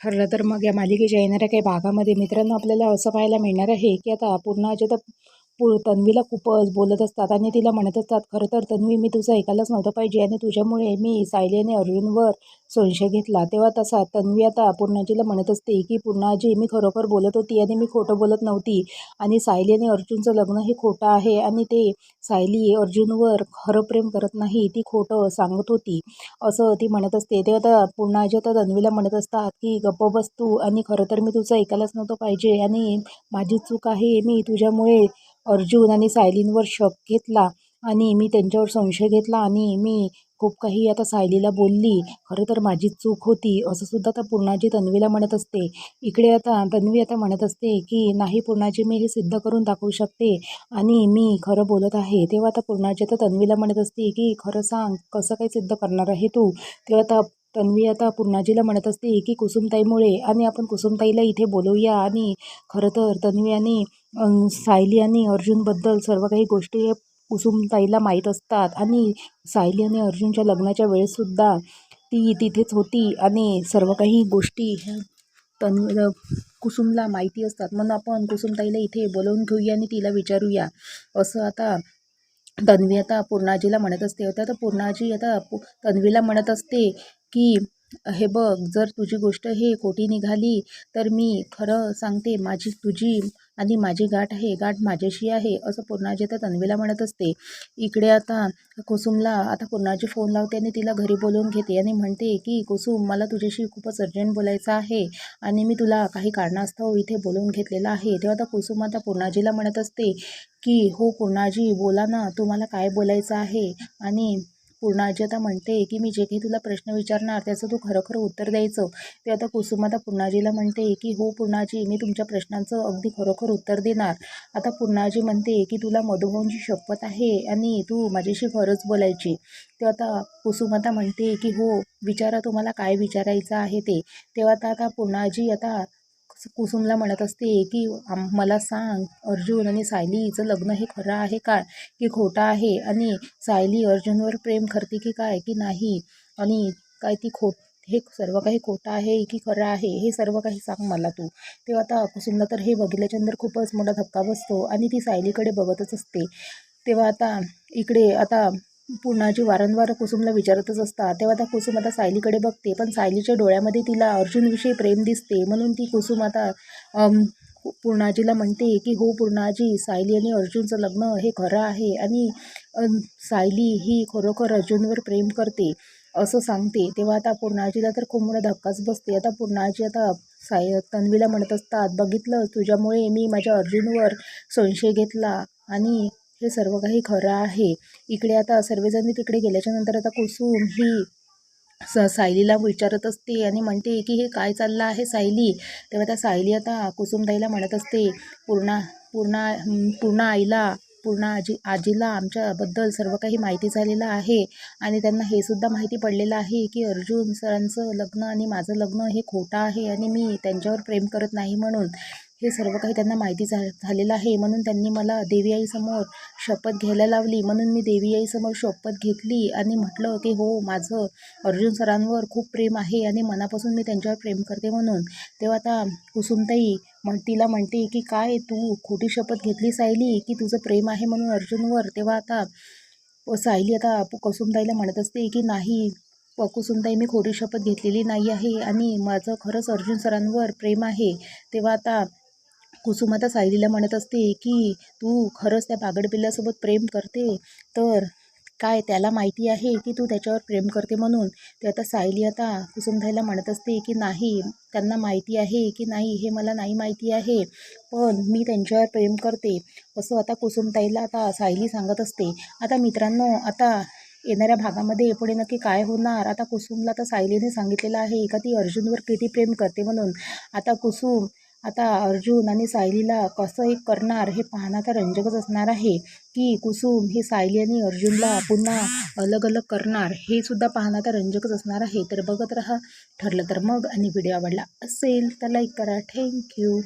ठरलं तर मग या मालिकेच्या येणाऱ्या काही भागामध्ये मित्रांनो आपल्याला असं पाहायला मिळणार आहे की आता पूर्ण जे तर तन्वीला खूपच बोलत असतात आणि तिला म्हणत असतात खरं तर तन्वी मी तुझं ऐकायलाच नव्हतं पाहिजे आणि तुझ्यामुळे मी सायलीने अर्जुनवर संशय घेतला. तेव्हा तसा तन्वी आता पूर्णाजीला म्हणत असते की पूर्णाजी मी खरोखर बोलत होती आणि मी खोटं बोलत नव्हती आणि सायली आणि अर्जुनचं लग्न हे खोटं आहे आणि ते सायली अर्जुनवर खरं प्रेम करत नाही ती खोटं सांगत होती. असं ती म्हणत असते. तेव्हा आता पूर्णाजी आता तन्वीला म्हणत असतात की गप्प बस तू आणि खरं तर मी तुझं ऐकायलाच नव्हतं पाहिजे आणि माझी चूक आहे मी तुझ्यामुळे अर्जुन आणि सायलींवर शक घेतला आणि मी त्यांच्यावर संशय घेतला आणि मी खूप काही आता सायलीला बोलली खरं तर माझी चूक होती. असं सुद्धा आता पूर्णाजी तन्वीला म्हणत असते. इकडे आता तन्वी आता म्हणत असते की नाही पूर्णाजी मी हे सिद्ध करून दाखवू शकते. आणि मी खरं बोलत आहे. तेव्हा आता पूर्णाजी आता तन्वीला म्हणत असते की खरं सांग कसं काही सिद्ध करणार आहे तू? तेव्हा आता तन्वी आता पूर्णाजीला म्हणत असते की कुसुमताईमुळे आणि आपण कुसुमताईला इथे बोलवूया आणि खरं तर तन्वी आणि सायली आणि अर्जुनबद्दल सर्व काही गोष्टी हे कुसुमताईला माहीत असतात आणि सायली आणि अर्जुनच्या लग्नाच्या वेळेससुद्धा ती तिथेच होती आणि सर्व काही गोष्टी ह्या तन कुसुमला माहिती असतात. म्हणून आपण कुसुमताईला इथे बोलवून घेऊया आणि तिला विचारूया. असं आता तन्वी आता पूर्णाजीला म्हणत असते. आता तर पूर्णाजी आता पु तन्वीला म्हणत असते की हे बघ जर तुझी गोष्ट हे खोटी निघाली तर मी खरं सांगते माझी तुझी आणि माझी गाठ आहे गाठ माझ्याशी आहे असं पूर्णाजी तर तन्वीला म्हणत असते. इकडे आता कुसुमला आता पूर्णाजी फोन लावते आणि तिला घरी बोलवून घेते आणि म्हणते की कुसुम मला तुझ्याशी खूपच अर्जंट बोलायचं आहे आणि मी तुला काही कारणास्तव इथे बोलवून घेतलेलं आहे. तेव्हा आता कुसुम आता पूर्णाजीला म्हणत असते की हो पूर्णाजी बोला ना तुम्हाला काय बोलायचं आहे? आणि पूर्णाजी आता म्हणते की मी जे काही तुला प्रश्न विचारणार त्याचं तू खरोखर उत्तर द्यायचं. ते आता कुसुम आता पूर्णाजीला म्हणते की हो पूर्णाजी मी तुमच्या प्रश्नांचं अगदी खरोखर उत्तर देणार. आता पूर्णाजी म्हणते की तुला मधुभाऊंची शपथ आहे आणि तू माझ्याशी खरंच बोलायची. ते आता कुसुम आता म्हणते की हो विचारा तुम्हाला काय विचारायचं आहे ते. तेव्हा आता आता पूर्णाजी आता कुसुमला म्हणत असते की मला सांग अर्जुन आणि सायलीचं लग्न हे खरं आहे का की खोटं आहे? आणि सायली अर्जुनवर प्रेम करते की काय? की नाही? आणि काय ती खोट हे सर्व काही खोटं आहे की खरं आहे? हे सर्व काही सांग मला तू. तेव्हा आता कुसुमला तर हे बघितल्याच्यानंतर खूपच मोठा धक्का बसतो आणि ती सायलीकडे बघतच असते. तेव्हा आता इकडे आता पूर्णाजी वारंवार कुसुमला विचारतच असतात तेव्हा त्या कुसुम आता सायलीकडे बघते पण सायलीच्या डोळ्यामध्ये तिला अर्जुनविषयी प्रेम दिसते. म्हणून ती कुसुम आता पूर्णाजीला म्हणते की हो पूर्णाजी सायली आणि अर्जुनचं लग्न हे खरं आहे आणि सायली ही खरोखर अर्जुनवर प्रेम करते असं सांगते. तेव्हा आता पूर्णाजीला तर खूप मोठा धक्काच बसते. आता पूर्णाजी आता साय तन्वीला म्हणत असतात बघितलं तुझ्यामुळे मी माझ्या अर्जुनवर संशय घेतला आणि हे सर्व काही खरं आहे. इकडे आता सर्वजणी तिकडे गेल्याच्यानंतर आता कुसुम ही स सायलीला विचारत असते आणि म्हणते की हे काय चाललं आहे सायली? तेव्हा त्या सायली आता कुसुमताईला म्हणत असते पूर्णा पूर्णा पूर्णा पूर्ण आईला पूर्ण आजी आजीला आमच्याबद्दल सर्व काही माहिती झालेलं आहे आणि त्यांना हे सुद्धा माहिती पडलेलं आहे की अर्जुन सरांचं लग्न आणि माझं लग्न हे खोटं आहे आणि मी त्यांच्यावर प्रेम करत नाही म्हणून. हे सर्व काही त्यांना माहिती झा झालेलं आहे. म्हणून त्यांनी मला देवी आईसमोर शपथ घ्यायला लावली. म्हणून मी देवी आईसमोर शपथ घेतली आणि म्हटलं की हो माझं अर्जुन सरांवर खूप प्रेम आहे आणि मनापासून मी त्यांच्यावर प्रेम करते म्हणून. तेव्हा आता कुसुमताई म्हण तिला म्हणते की काय तू खोटी शपथ घेतली सायली की तुझं प्रेम आहे म्हणून अर्जुनवर? तेव्हा आता सायली आता कुसुमताईला म्हणत असते की नाही प- कुसुमताई मी खोटी शपथ घेतलेली नाही आहे आणि माझं खरंच अर्जुन सरांवर प्रेम आहे. तेव्हा आता कुसुमाता सायलीला म्हणत असते की तू खरंच त्या बागडपिल्ल्यासोबत प्रेम करते? तर काय त्याला माहिती आहे की तू त्याच्यावर प्रेम करते म्हणून? ते आता सायली आता कुसुमताईला म्हणत असते की नाही त्यांना माहिती आहे की नाही हे मला नाही माहिती आहे पण मी त्यांच्यावर प्रेम करते. असं आता कुसुमताईला आता सायली सांगत असते. आता मित्रांनो आता येणाऱ्या भागामध्ये पुढे नक्की काय होणार? आता कुसुमला तर सायलीने सांगितलेलं आहे का ती अर्जुनवर किती प्रेम करते म्हणून? आता कुसुम आता अर्जुन आणि सायलीला कसं एक करणार हे पाहणं तर रंजकच असणार आहे की कुसुम ही सायली आणि अर्जुनला पुन्हा अलग अलग करणार हे सुद्धा पाहणं तर रंजकच असणार आहे. तर बघत राहा ठरलं तर मग आणि व्हिडिओ आवडला असेल तर लाईक करा. थँक्यू